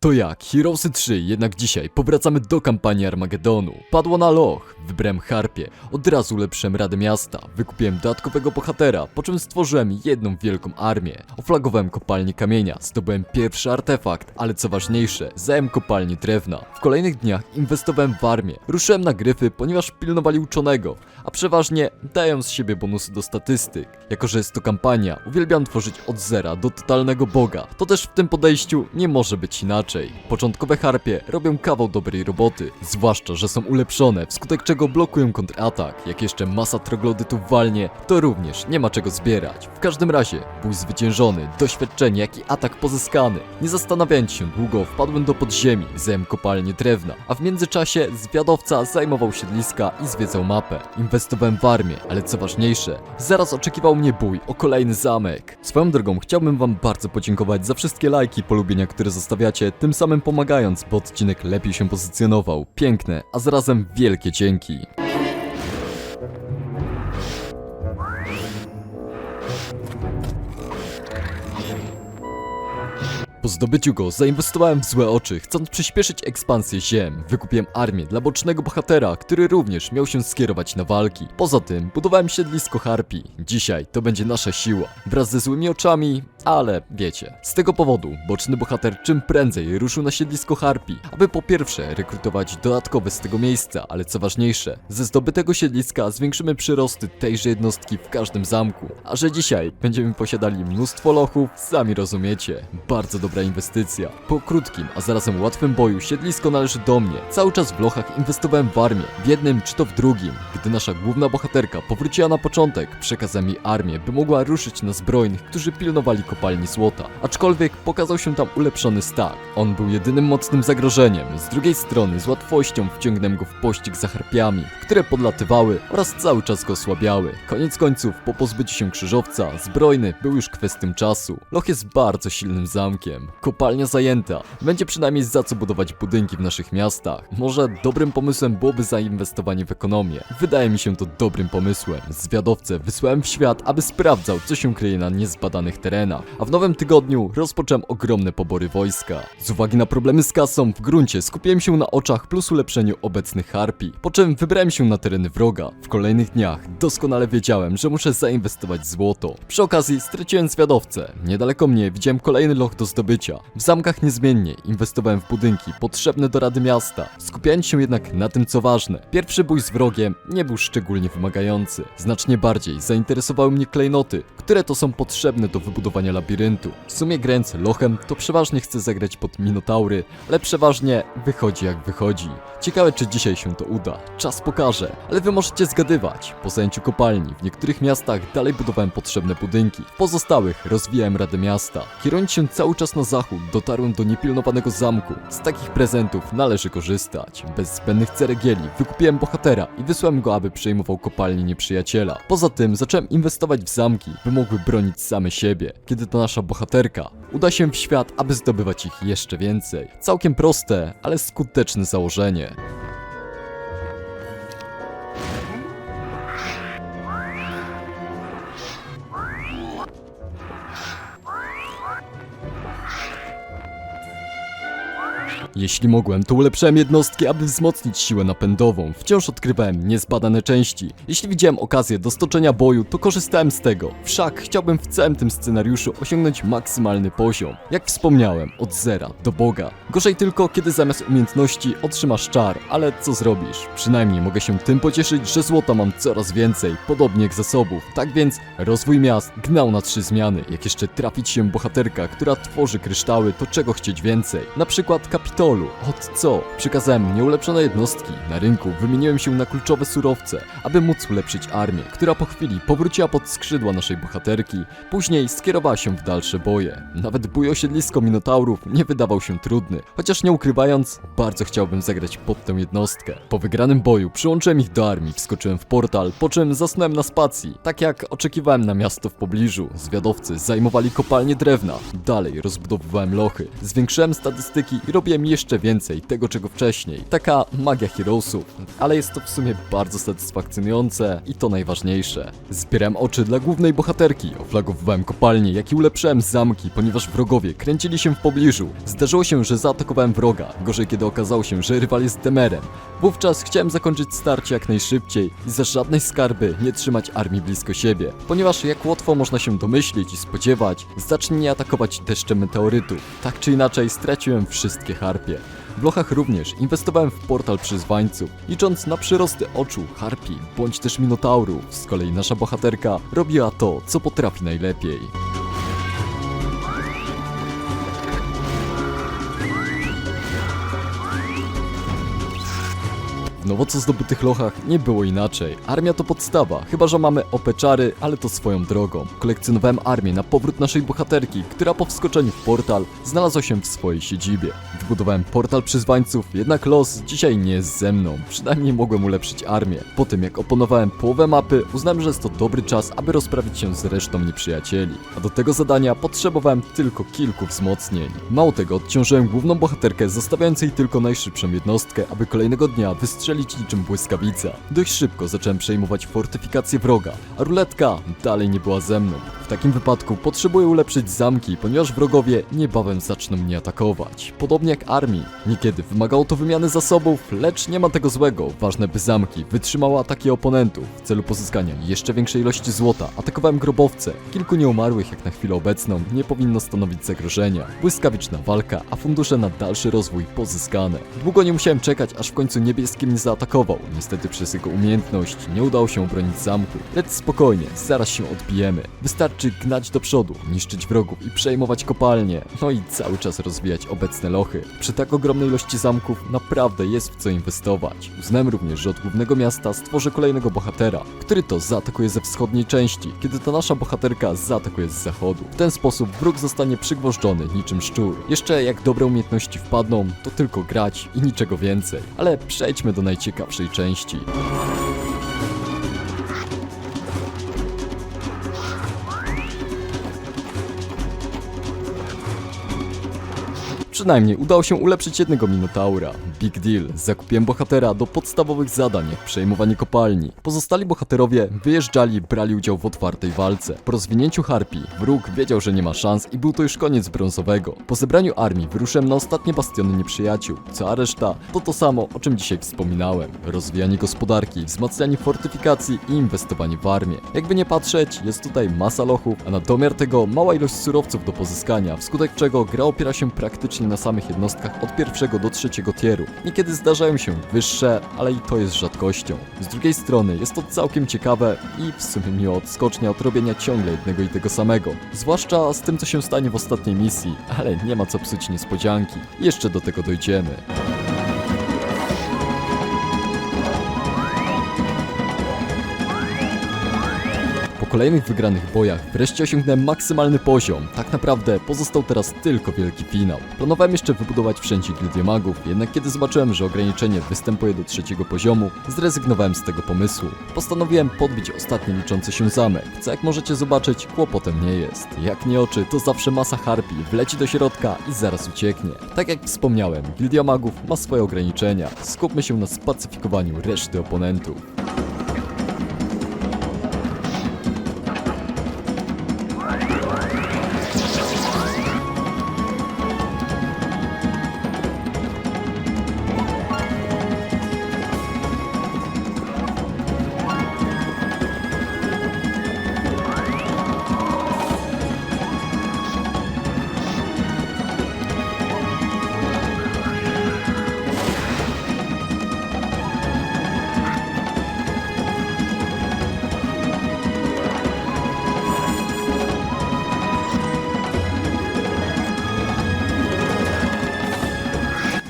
To jak, Heroesy 3, jednak dzisiaj powracamy do kampanii Armagedonu. Padło na loch, wybrałem harpie, od razu ulepszyłem Radę Miasta, wykupiłem dodatkowego bohatera, po czym stworzyłem jedną wielką armię. Oflagowałem kopalnię kamienia, zdobyłem pierwszy artefakt, ale co ważniejsze, zająłem kopalnię drewna. W kolejnych dniach inwestowałem w armię, ruszyłem na gryfy, ponieważ pilnowali uczonego, a przeważnie dają z siebie bonusy do statystyk. Jako, że jest to kampania, uwielbiam tworzyć od zera do totalnego boga. To też w tym podejściu nie może być inaczej. Początkowe harpie robią kawał dobrej roboty, zwłaszcza, że są ulepszone, wskutek czego blokują kontratak. Jak jeszcze masa troglodytów walnie, to również nie ma czego zbierać. W każdym razie, bój zwyciężony, doświadczenie, jak i atak pozyskany. Nie zastanawiając się długo, wpadłem do podziemi, zająłem kopalnię drewna, a w międzyczasie zwiadowca zajmował siedliska i zwiedzał mapę. Inwestowałem w armię, ale co ważniejsze, zaraz oczekiwał mnie bój o kolejny zamek. Swoją drogą chciałbym wam bardzo podziękować za wszystkie lajki polubienia, które zostawiacie, tym samym pomagając, by odcinek lepiej się pozycjonował. Piękne, a zarazem wielkie dzięki. Po zdobyciu go zainwestowałem w złe oczy, chcąc przyspieszyć ekspansję ziem. Wykupiłem armię dla bocznego bohatera, który również miał się skierować na walki. Poza tym budowałem siedlisko harpi. Dzisiaj to będzie nasza siła. Wraz ze złymi oczami, ale wiecie. Z tego powodu boczny bohater czym prędzej ruszył na siedlisko harpi, aby po pierwsze rekrutować dodatkowe z tego miejsca, ale co ważniejsze, ze zdobytego siedliska zwiększymy przyrosty tejże jednostki w każdym zamku. A że dzisiaj będziemy posiadali mnóstwo lochów, sami rozumiecie. Bardzo dobra inwestycja. Po krótkim, a zarazem łatwym boju siedlisko należy do mnie. Cały czas w lochach inwestowałem w armię, w jednym czy to w drugim. Gdy nasza główna bohaterka powróciła na początek, przekazałem jej armię, by mogła ruszyć na zbrojnych, którzy pilnowali kopalni złota. Aczkolwiek pokazał się tam ulepszony Stark. On był jedynym mocnym zagrożeniem. Z drugiej strony z łatwością wciągnąłem go w pościg za harpiami, które podlatywały oraz cały czas go osłabiały. Koniec końców, po pozbyciu się krzyżowca, zbrojny był już kwestią czasu. Loch jest bardzo silnym zamkiem. Kopalnia zajęta. Będzie przynajmniej za co budować budynki w naszych miastach. Może dobrym pomysłem byłoby zainwestowanie w ekonomię. Wydaje mi się to dobrym pomysłem. Zwiadowcę wysłałem w świat, aby sprawdzał, co się kryje na niezbadanych terenach. A w nowym tygodniu rozpocząłem ogromne pobory wojska. Z uwagi na problemy z kasą w gruncie skupiłem się na oczach plus ulepszeniu obecnych harpi. Po czym wybrałem się na tereny wroga. W kolejnych dniach doskonale wiedziałem, że muszę zainwestować złoto. Przy okazji straciłem zwiadowcę. Niedaleko mnie widziałem kolejny loch do zdobycia. W zamkach niezmiennie inwestowałem w budynki potrzebne do Rady Miasta, skupiając się jednak na tym co ważne. Pierwszy bój z wrogiem nie był szczególnie wymagający. Znacznie bardziej zainteresowały mnie klejnoty, które to są potrzebne do wybudowania labiryntu. W sumie grając lochem to przeważnie chcę zagrać pod minotaury, ale przeważnie wychodzi jak wychodzi. Ciekawe czy dzisiaj się to uda. Czas pokaże, ale wy możecie zgadywać. Po zajęciu kopalni w niektórych miastach dalej budowałem potrzebne budynki, w pozostałych rozwijałem Radę Miasta. Kierując się cały czas na zachód, dotarłem do niepilnowanego zamku. Z takich prezentów należy korzystać. Bez zbędnych ceregieli wykupiłem bohatera i wysłałem go, aby przejmował kopalnię nieprzyjaciela. Poza tym zacząłem inwestować w zamki, by mogły bronić same siebie. Kiedy to nasza bohaterka uda się w świat, aby zdobywać ich jeszcze więcej. Całkiem proste, ale skuteczne założenie. Jeśli mogłem, to ulepszałem jednostki, aby wzmocnić siłę napędową. Wciąż odkrywałem niezbadane części. Jeśli widziałem okazję do stoczenia boju, to korzystałem z tego. Wszak chciałbym w całym tym scenariuszu osiągnąć maksymalny poziom. Jak wspomniałem, od zera do boga. Gorzej tylko, kiedy zamiast umiejętności otrzymasz czar, ale co zrobisz? Przynajmniej mogę się tym pocieszyć, że złota mam coraz więcej, podobnie jak zasobów. Tak więc rozwój miast gnał na trzy zmiany. Jak jeszcze trafić się bohaterka, która tworzy kryształy, to czego chcieć więcej? Na przykład kapitolu. Od co? Przekazałem nieulepszone jednostki. Na rynku wymieniłem się na kluczowe surowce, aby móc ulepszyć armię, która po chwili powróciła pod skrzydła naszej bohaterki. Później skierowała się w dalsze boje. Nawet bój o siedlisko Minotaurów nie wydawał się trudny, chociaż nie ukrywając, bardzo chciałbym zagrać pod tę jednostkę. Po wygranym boju przyłączyłem ich do armii, wskoczyłem w portal, po czym zasnąłem na spacji. Tak jak oczekiwałem na miasto w pobliżu, zwiadowcy zajmowali kopalnie drewna. Dalej rozbudowywałem lochy, zwiększyłem statystyki i robiłem chciałem jeszcze więcej tego, czego wcześniej. Taka magia Heroesów, ale jest to w sumie bardzo satysfakcjonujące i to najważniejsze. Zbierałem oczy dla głównej bohaterki, oflagowywałem kopalnie, jak i ulepszałem zamki, ponieważ wrogowie kręcili się w pobliżu. Zdarzyło się, że zaatakowałem wroga, gorzej kiedy okazało się, że rywal jest demerem. Wówczas chciałem zakończyć starcie jak najszybciej i za żadnej skarby nie trzymać armii blisko siebie, ponieważ jak łatwo można się domyślić i spodziewać, zacznie atakować deszczem meteorytów. Tak czy inaczej straciłem wszystkie harpie. W lochach również inwestowałem w portal przyzwańców, licząc na przyrosty oczu, harpi, bądź też minotaurów. Z kolei nasza bohaterka robiła to, co potrafi najlepiej. W nowo co zdobytych lochach nie było inaczej. Armia to podstawa, chyba że mamy opeczary, ale to swoją drogą. Kolekcjonowałem armię na powrót naszej bohaterki, która po wskoczeniu w portal znalazła się w swojej siedzibie. Wybudowałem portal przyzwańców, jednak los dzisiaj nie jest ze mną. Przynajmniej mogłem ulepszyć armię. Po tym jak oponowałem połowę mapy, uznałem, że jest to dobry czas, aby rozprawić się z resztą nieprzyjacieli. A do tego zadania potrzebowałem tylko kilku wzmocnień. Mało tego, odciążyłem główną bohaterkę, zostawiając jej tylko najszybszą jednostkę, aby kolejnego dnia wystrzelić niczym błyskawica. Dość szybko zacząłem przejmować fortyfikację wroga, a ruletka dalej nie była ze mną. W takim wypadku potrzebuję ulepszyć zamki, ponieważ wrogowie niebawem zaczną mnie atakować. Podobnie jak armii. Niekiedy wymagało to wymiany zasobów, lecz nie ma tego złego. Ważne by zamki wytrzymały ataki oponentów. W celu pozyskania jeszcze większej ilości złota atakowałem grobowce. Kilku nieumarłych jak na chwilę obecną nie powinno stanowić zagrożenia. Błyskawiczna walka, a fundusze na dalszy rozwój pozyskane. Długo nie musiałem czekać, aż w końcu niebieskie mnie zaatakował. Niestety przez jego umiejętność nie udało się obronić zamku. Lecz spokojnie, zaraz się odbijemy. Wystarczy gnać do przodu, niszczyć wrogów i przejmować kopalnie. No i cały czas rozwijać obecne lochy. Przy tak ogromnej ilości zamków naprawdę jest w co inwestować. Uznałem również, że od głównego miasta stworzę kolejnego bohatera, który to zaatakuje ze wschodniej części, kiedy to nasza bohaterka zaatakuje z zachodu. W ten sposób wróg zostanie przygwożdżony niczym szczur. Jeszcze jak dobre umiejętności wpadną, to tylko grać i niczego więcej. Ale przejdźmy do najciekawszej części. Przynajmniej udało się ulepszyć jednego Minotaura. Big deal. Zakupiłem bohatera do podstawowych zadań, jak przejmowanie kopalni. Pozostali bohaterowie wyjeżdżali, brali udział w otwartej walce. Po rozwinięciu Harpii, wróg wiedział, że nie ma szans i był to już koniec brązowego. Po zebraniu armii wyruszyłem na ostatnie bastiony nieprzyjaciół. Cała reszta to to samo, o czym dzisiaj wspominałem. Rozwijanie gospodarki, wzmacnianie fortyfikacji i inwestowanie w armię. Jakby nie patrzeć, jest tutaj masa lochów, a na domiar tego mała ilość surowców do pozyskania, wskutek czego gra opiera się praktycznie na samych jednostkach od pierwszego do trzeciego tieru. Niekiedy zdarzają się wyższe, ale i to jest rzadkością. Z drugiej strony jest to całkiem ciekawe i w sumie miło odskocznia od robienia ciągle jednego i tego samego. Zwłaszcza z tym co się stanie w ostatniej misji, ale nie ma co psuć niespodzianki. Jeszcze do tego dojdziemy. Kolejnych wygranych bojach wreszcie osiągnąłem maksymalny poziom. Tak naprawdę pozostał teraz tylko wielki finał. Planowałem jeszcze wybudować wszędzie gildię magów, jednak kiedy zobaczyłem, że ograniczenie występuje do trzeciego poziomu, zrezygnowałem z tego pomysłu. Postanowiłem podbić ostatni liczący się zamek, co jak możecie zobaczyć, kłopotem nie jest. Jak nie oczy, to zawsze masa harpii wleci do środka i zaraz ucieknie. Tak jak wspomniałem, gildia magów ma swoje ograniczenia. Skupmy się na spacyfikowaniu reszty oponentów.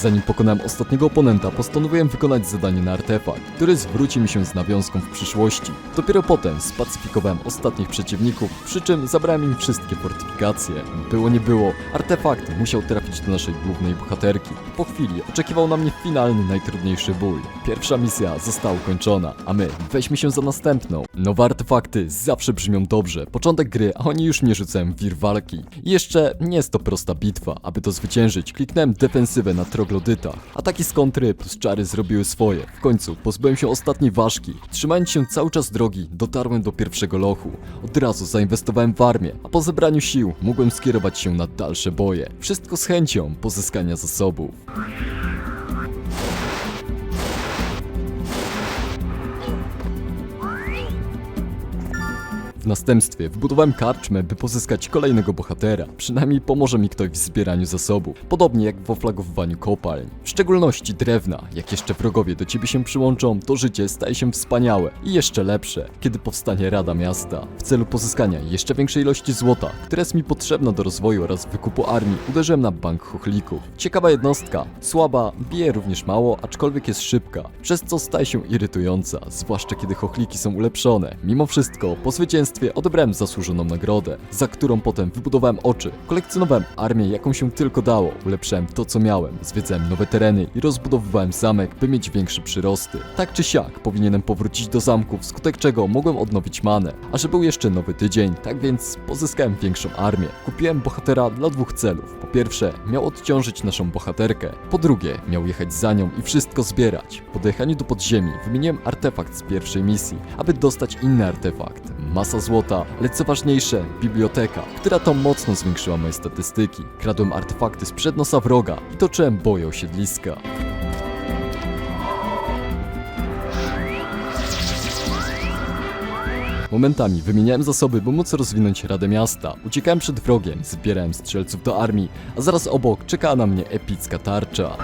Zanim pokonałem ostatniego oponenta, postanowiłem wykonać zadanie na artefakt, który zwróci mi się z nawiązką w przyszłości. Dopiero potem spacyfikowałem ostatnich przeciwników, przy czym zabrałem im wszystkie fortyfikacje. Było nie było, artefakt musiał trafić do naszej głównej bohaterki. Po chwili oczekiwał na mnie finalny, najtrudniejszy ból. Pierwsza misja została ukończona, a my weźmy się za następną. Nowe artefakty zawsze brzmią dobrze. Początek gry, a oni już mnie rzucają w wir walki. I jeszcze nie jest to prosta bitwa. Aby to zwyciężyć, kliknąłem defensywę na troglodytach. Ataki z kontry plus czary zrobiły swoje. W końcu pozbyłem się ostatniej ważki. Trzymając się cały czas drogi, dotarłem do pierwszego lochu. Od razu zainwestowałem w armię, a po zebraniu sił mogłem skierować się na dalsze boje. Wszystko z chęcią pozyskania zasobów. W następstwie wbudowałem karczmę, by pozyskać kolejnego bohatera. Przynajmniej pomoże mi ktoś w zbieraniu zasobów. Podobnie jak w oflagowywaniu kopalń. W szczególności drewna. Jak jeszcze wrogowie do ciebie się przyłączą, to życie staje się wspaniałe. I jeszcze lepsze, kiedy powstanie Rada Miasta. W celu pozyskania jeszcze większej ilości złota, które jest mi potrzebne do rozwoju oraz wykupu armii, uderzyłem na bank chochlików. Ciekawa jednostka. Słaba, bije również mało, aczkolwiek jest szybka. Przez co staje się irytująca, zwłaszcza kiedy chochliki są ulepszone. Mimo wszystko, po zwycięstwie odebrałem zasłużoną nagrodę, za którą potem wybudowałem oczy. Kolekcjonowałem armię jaką się tylko dało, ulepszałem to co miałem, zwiedzałem nowe tereny i rozbudowywałem zamek, by mieć większe przyrosty. Tak czy siak, powinienem powrócić do zamku, wskutek czego mogłem odnowić manę. A że był jeszcze nowy tydzień, tak więc pozyskałem większą armię. Kupiłem bohatera dla dwóch celów. Po pierwsze, miał odciążyć naszą bohaterkę. Po drugie, miał jechać za nią i wszystko zbierać. Po dojechaniu do podziemi wymieniłem artefakt z pierwszej misji, aby dostać inny artefakt. Masa złota, lecz co ważniejsze, biblioteka, która to mocno zwiększyła moje statystyki. Kradłem artefakty sprzed nosa wroga i toczyłem boje osiedliska. Momentami wymieniałem zasoby, by móc rozwinąć Radę Miasta. Uciekałem przed wrogiem, zbierałem strzelców do armii, a zaraz obok czekała na mnie epicka tarcza.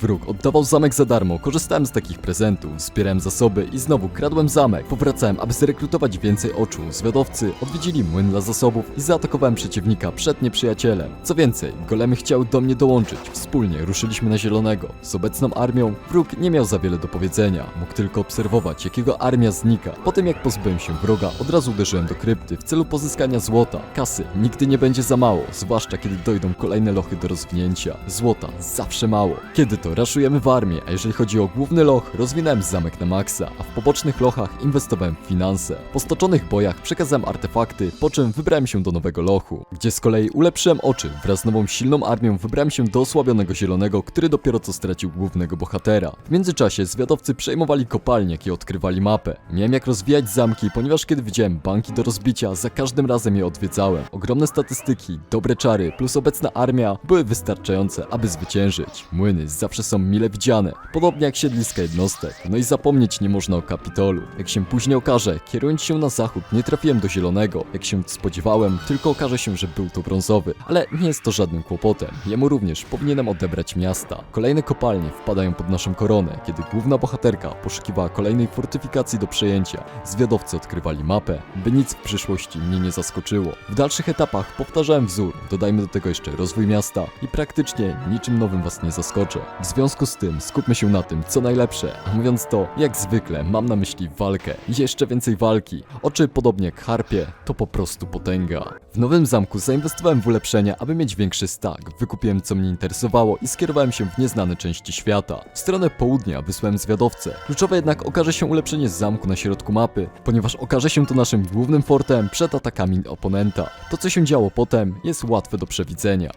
Wróg oddawał zamek za darmo, korzystałem z takich prezentów, zbierałem zasoby i znowu kradłem zamek. Powracałem, aby zrekrutować więcej oczu. Zwiadowcy odwiedzili młyn dla zasobów i zaatakowałem przeciwnika przed nieprzyjacielem. Co więcej, golemy chciały do mnie dołączyć. Wspólnie ruszyliśmy na zielonego. Z obecną armią wróg nie miał za wiele do powiedzenia. Mógł tylko obserwować, jak jego armia znika. Po tym jak pozbyłem się wroga, od razu uderzyłem do krypty w celu pozyskania złota. Kasy nigdy nie będzie za mało, zwłaszcza kiedy dojdą kolejne lochy do rozwinięcia. Złota zawsze mało. Kiedy to raszujemy w armię, a jeżeli chodzi o główny loch, rozwinąłem zamek na maksa, a w pobocznych lochach inwestowałem w finanse. Po stoczonych bojach przekazałem artefakty, po czym wybrałem się do nowego lochu, gdzie z kolei ulepszyłem oczy. Wraz z nową silną armią wybrałem się do osłabionego zielonego, który dopiero co stracił głównego bohatera. W międzyczasie zwiadowcy przejmowali kopalnie, jakie odkrywali mapę. Miałem jak rozwijać zamki, ponieważ kiedy widziałem banki do rozbicia, za każdym razem je odwiedzałem. Ogromne statystyki, dobre czary plus obecna armia były wystarczające, aby zwyciężyć. Młyny zawsze są mile widziane, podobnie jak siedliska jednostek. No i zapomnieć nie można o Kapitolu. Jak się później okaże, kierując się na zachód, nie trafiłem do zielonego, jak się spodziewałem, tylko okaże się, że był to brązowy. Ale nie jest to żadnym kłopotem. Jemu również powinienem odebrać miasta. Kolejne kopalnie wpadają pod naszą koronę, kiedy główna bohaterka poszukiwała kolejnej fortyfikacji do przejęcia. Zwiadowcy odkrywali mapę, by nic w przyszłości mnie nie zaskoczyło. W dalszych etapach powtarzałem wzór, dodajmy do tego jeszcze rozwój miasta i praktycznie niczym nowym was nie zaskoczę. W związku z tym skupmy się na tym, co najlepsze, a mówiąc to, jak zwykle mam na myśli walkę. Jeszcze więcej walki. Oczy podobnie jak harpie, to po prostu potęga. W nowym zamku zainwestowałem w ulepszenia, aby mieć większy stack. Wykupiłem co mnie interesowało i skierowałem się w nieznane części świata. W stronę południa wysłałem zwiadowcę. Kluczowe jednak okaże się ulepszenie zamku na środku mapy, ponieważ okaże się to naszym głównym fortem przed atakami oponenta. To co się działo potem jest łatwe do przewidzenia.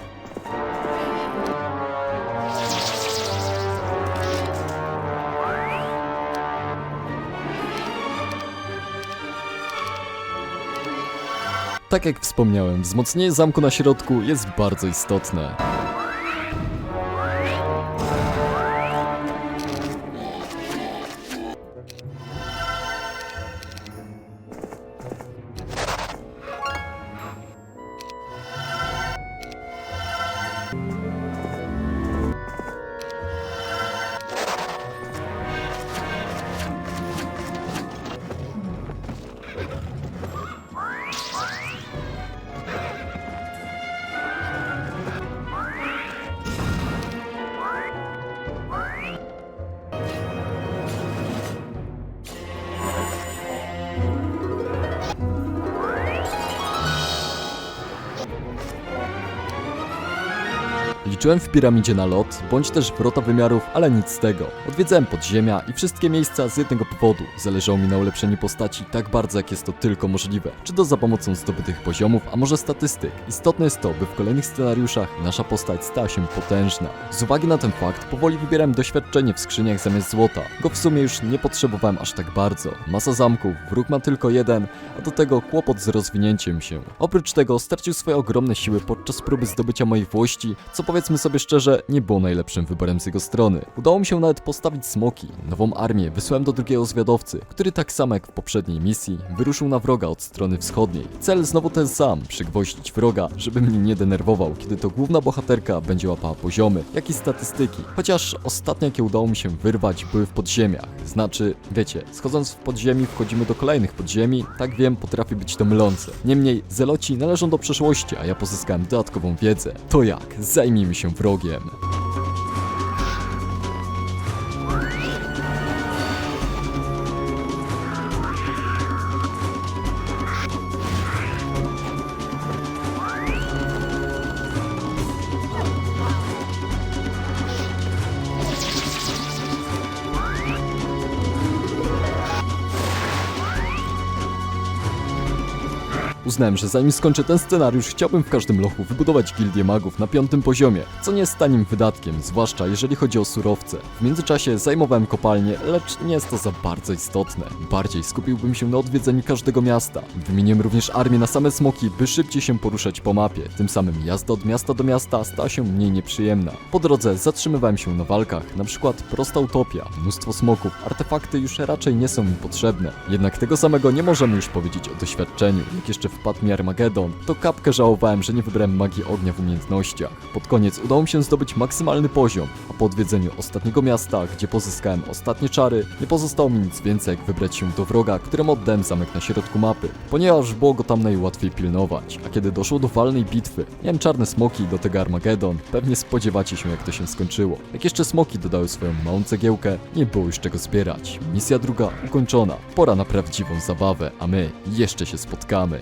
Tak jak wspomniałem, wzmocnienie zamku na środku jest bardzo istotne. Liczyłem w piramidzie na lot, bądź też wrota wymiarów, ale nic z tego. Odwiedzałem podziemia i wszystkie miejsca z jednego powodu. Zależało mi na ulepszeniu postaci tak bardzo, jak jest to tylko możliwe. Czy to za pomocą zdobytych poziomów, a może statystyk. Istotne jest to, by w kolejnych scenariuszach nasza postać stała się potężna. Z uwagi na ten fakt, powoli wybierałem doświadczenie w skrzyniach zamiast złota. Go w sumie już nie potrzebowałem aż tak bardzo. Masa zamków, wróg ma tylko jeden, a do tego kłopot z rozwinięciem się. Oprócz tego stracił swoje ogromne siły podczas próby zdobycia moich włości, co powiedzmy sobie szczerze, nie było najlepszym wyborem z jego strony. Udało mi się nawet postawić smoki. Nową armię wysłałem do drugiego zwiadowcy, który tak samo jak w poprzedniej misji, wyruszył na wroga od strony wschodniej. Cel znowu ten sam, przygwoździć wroga, żeby mnie nie denerwował, kiedy to główna bohaterka będzie łapała poziomy, jak i statystyki. Chociaż ostatnie jakie udało mi się wyrwać były w podziemiach. Znaczy, wiecie, schodząc w podziemi wchodzimy do kolejnych podziemi, tak wiem, potrafi być to mylące. Niemniej, zeloci należą do przeszłości, a ja pozyskałem dodatkową wiedzę. To jak? Zajmijmy się wrogiem. Uznałem, że zanim skończę ten scenariusz, chciałbym w każdym lochu wybudować gildię magów na piątym poziomie, co nie jest tanim wydatkiem, zwłaszcza jeżeli chodzi o surowce. W międzyczasie zajmowałem kopalnię, lecz nie jest to za bardzo istotne. Bardziej skupiłbym się na odwiedzeniu każdego miasta. Wymieniłem również armię na same smoki, by szybciej się poruszać po mapie. Tym samym jazda od miasta do miasta stała się mniej nieprzyjemna. Po drodze zatrzymywałem się na walkach, na przykład prosta utopia, mnóstwo smoków, artefakty już raczej nie są mi potrzebne. Jednak tego samego nie możemy już powiedzieć o doświadczeniu. Jak jeszcze wpadł mi Armagedon, to kapkę żałowałem, że nie wybrałem magii ognia w umiejętnościach. Pod koniec udało mi się zdobyć maksymalny poziom, a po odwiedzeniu ostatniego miasta, gdzie pozyskałem ostatnie czary, nie pozostało mi nic więcej jak wybrać się do wroga, któremu oddałem zamek na środku mapy, ponieważ było go tam najłatwiej pilnować. A kiedy doszło do walnej bitwy, miałem czarne smoki do tego Armagedon, pewnie spodziewacie się jak to się skończyło. Jak jeszcze smoki dodały swoją małą cegiełkę, nie było już czego zbierać. Misja druga ukończona. Pora na prawdziwą zabawę, a my jeszcze się spotkamy.